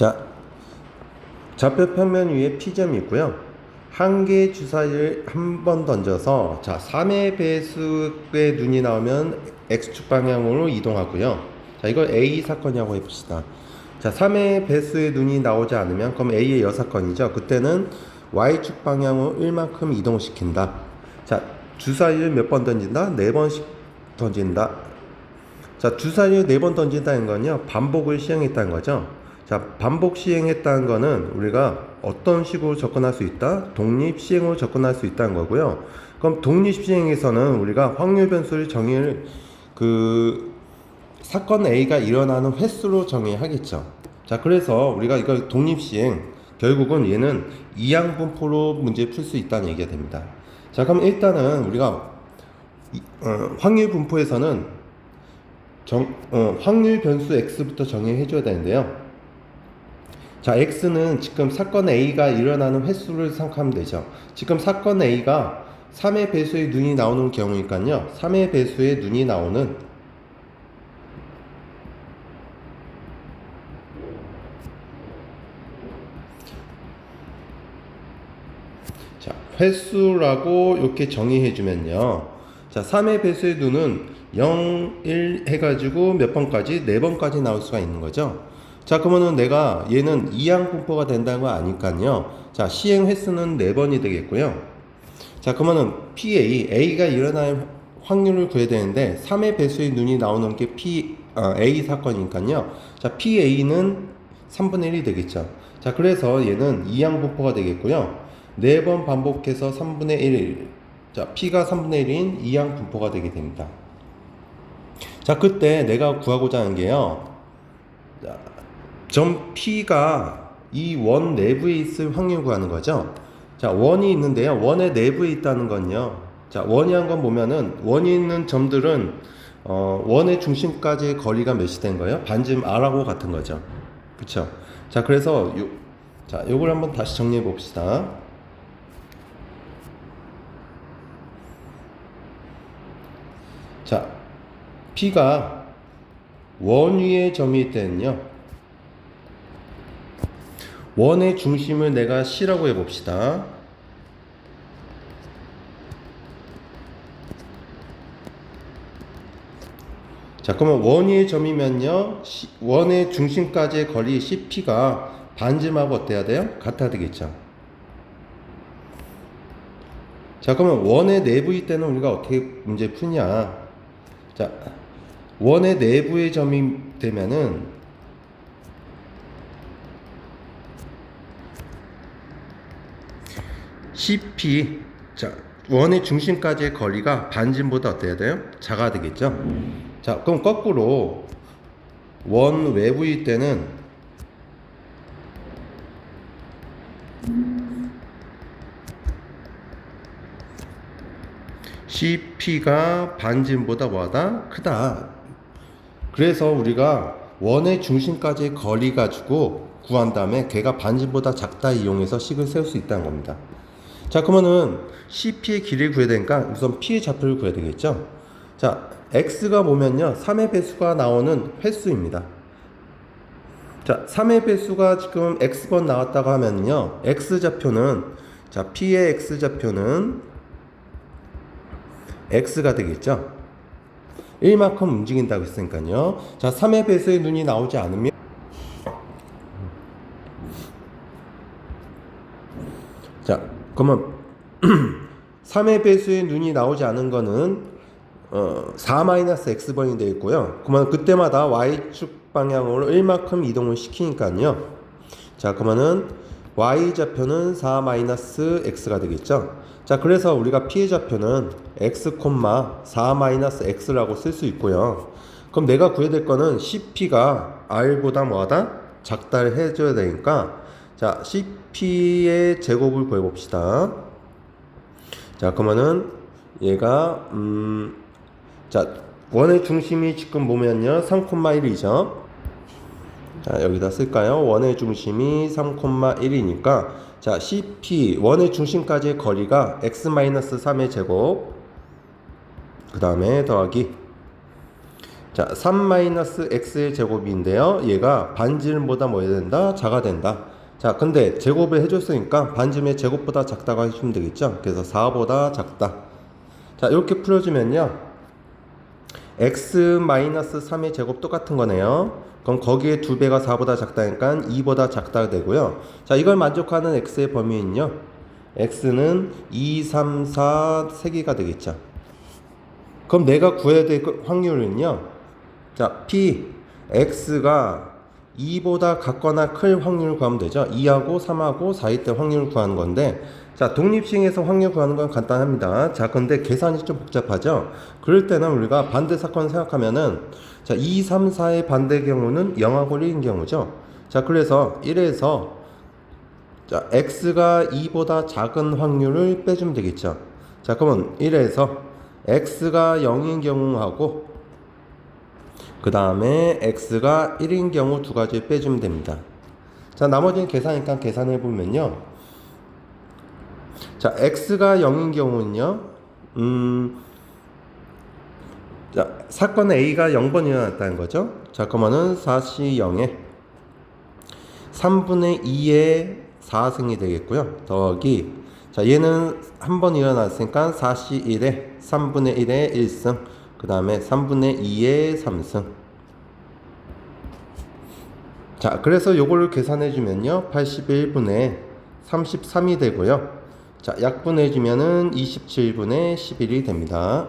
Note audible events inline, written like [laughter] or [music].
자, 좌표 평면 위에 P점이 있고요. 한 개의 주사위를 한 번 던져서 자, 3의 배수의 눈이 나오면 X축 방향으로 이동하고요. 자, 이걸 A 사건이라고 해봅시다. 자, 3의 배수의 눈이 나오지 않으면 그럼 A의 여사건이죠. 그때는 Y축 방향으로 1만큼 이동시킨다. 자, 주사위를 몇 번 던진다? 네 번씩 던진다. 자, 주사위를 네번 던진다는 건요. 반복을 시행했다는 거죠. 자, 반복 시행했다는 거는 우리가 어떤 식으로 접근할 수 있다? 독립 시행으로 접근할 수 있다는 거고요. 그럼 독립 시행에서는 우리가 확률 변수를 정의를 그 사건 A가 일어나는 횟수로 정의하겠죠. 자, 그래서 우리가 이걸 독립 시행 결국은 얘는 이항 분포로 문제 풀 수 있다는 얘기가 됩니다. 자, 그럼 일단은 우리가 이- 어, 확률 분포에서는 정, 어, 확률 변수 x부터 정의해 줘야 되는데요. 자, x는 지금 사건 a가 일어나는 횟수를 생각하면 되죠. 지금 사건 a가 3의 배수의 눈이 나오는 경우니까요. 3의 배수의 눈이 나오는 자, 횟수라고 이렇게 정의해 주면요. 자, 3의 배수의 눈은 0, 1 해가지고 몇 번까지? 4번까지 나올 수가 있는 거죠. 자, 그러면은 내가 얘는 이항 분포가 된다는 거 아니까요. 자, 시행 횟수는 4번이 되겠고요. 자, 그러면은 PA, A가 일어날 확률을 구해야 되는데 3의 배수의 눈이 나오는 게 P, 아, A 사건이니까요. 자, PA는 3분의 1이 되겠죠. 자, 그래서 얘는 이항 분포가 되겠고요. 네번 반복해서 3분의 1. 자, P가 3분의 1인 이항 분포가 되게 됩니다. 자, 그때 내가 구하고자 하는 게요. 자, 점 P가 이 원 내부에 있을 확률 구하는 거죠. 자, 원이 있는데요. 원의 내부에 있다는 건요. 자, 원이 한 건 보면은 원이 있는 점들은 어, 원의 중심까지의 거리가 몇이 된 거예요? 반쯤 R하고 같은 거죠. 그쵸? 자, 그래서 요, 자, 요걸 한번 다시 정리해 봅시다. 자, P가 원 위에 점이 있다면요. 원의 중심을 내가 C라고 해봅시다. 자, 그러면 원 위의 점이면요. 원의 중심까지의 거리 CP가 반쯤하고 어때야 돼요? 같아야 되겠죠. 자, 그러면 원의 내부일 때는 우리가 어떻게 문제 푸냐? 자, 원의 내부의 점이 되면은 CP 자 원의 중심까지의 거리가 반진보다 어때야 돼요? 작아야 되겠죠? 자 그럼 거꾸로 원 외부일 때는 CP가 반진보다 뭐하다? 크다. 그래서 우리가 원의 중심까지의 거리 가지고 구한 다음에 걔가 반진보다 작다 이용해서 식을 세울 수 있다는 겁니다. 자, 그러면은 CP의 길이를 구해야 되니까 우선 P의 좌표를 구해야 되겠죠? 자, X가 보면요. 3의 배수가 나오는 횟수입니다. 자, 3의 배수가 지금 X번 나왔다고 하면요. X 좌표는 자, P의 X 좌표는 X가 되겠죠? 1만큼 움직인다고 했으니까요. 자, 3의 배수의 눈이 나오지 않으면 자, 그러면 [clears throat] 3의 배수의 눈이 나오지 않은 거는 어, 4-x번이 되어 있고요. 그러면 그때마다 y축 방향으로 1만큼 이동을 시키니까요. 자, 그러면은 y 좌표는 4-x가 되겠죠. 자, 그래서 우리가 p의 좌표는 x, 4-x라고 쓸 수 있고요. 그럼 내가 구해야 될 거는 cp가 r보다 뭐하다? 작다를 해줘야 되니까 자, cp의 제곱을 구해봅시다. 자, 그러면은 얘가 음, 자 원의 중심이 지금 보면요 3,1이죠. 자 여기다 쓸까요? 원의 중심이 3,1이니까 자 CP 원의 중심까지의 거리가 x-3의 제곱 그 다음에 더하기 자, 3-x의 제곱인데요. 얘가 반지름보다 뭐 해야 된다? 작아 된다. 자, 근데 제곱을 해줬으니까 반지름의 제곱보다 작다고 해주시면 되겠죠? 그래서 4보다 작다. 자, 이렇게 풀어주면요. x-3의 제곱 똑같은 거네요. 그럼 거기에 두 배가 4보다 작다니까 2보다 작다 되고요. 자, 이걸 만족하는 x의 범위는요. x는 2, 3, 4, 3개가 되겠죠. 그럼 내가 구해야 될그 확률은요. 자, p x가 2보다 같거나 클 확률을 구하면 되죠. 2하고 3하고 4일 때 확률을 구하는 건데 자, 독립식에서 확률 구하는 건 간단합니다. 자, 근데 계산이 좀 복잡하죠. 그럴 때는 우리가 반대 사건 생각하면은 자, 2, 3, 4의 반대 경우는 0하고 1인 경우죠. 자, 그래서 1에서 자, x가 2보다 작은 확률을 빼주면 되겠죠. 자, 그러면 1에서 x가 0인 경우하고 그 다음에 x가 1인 경우 두 가지 빼주면 됩니다. 자, 나머지는 계산이니까 계산해 보면요. 자, x가 0인 경우는요. 음. 자, 사건 A가 0번 일어났다는 거죠. 자, 그러면은 4시 0에 3분의 2의 4승이 되겠고요. 더하기 자, 얘는 한 번 일어났으니까 4시 1에 3분의 1의 1승 그 다음에 3분의 2의 3승 자, 그래서 요거를 계산해 주면요. 81분의 33이 되고요. 자, 약분해 주면은 27분의 11이 됩니다.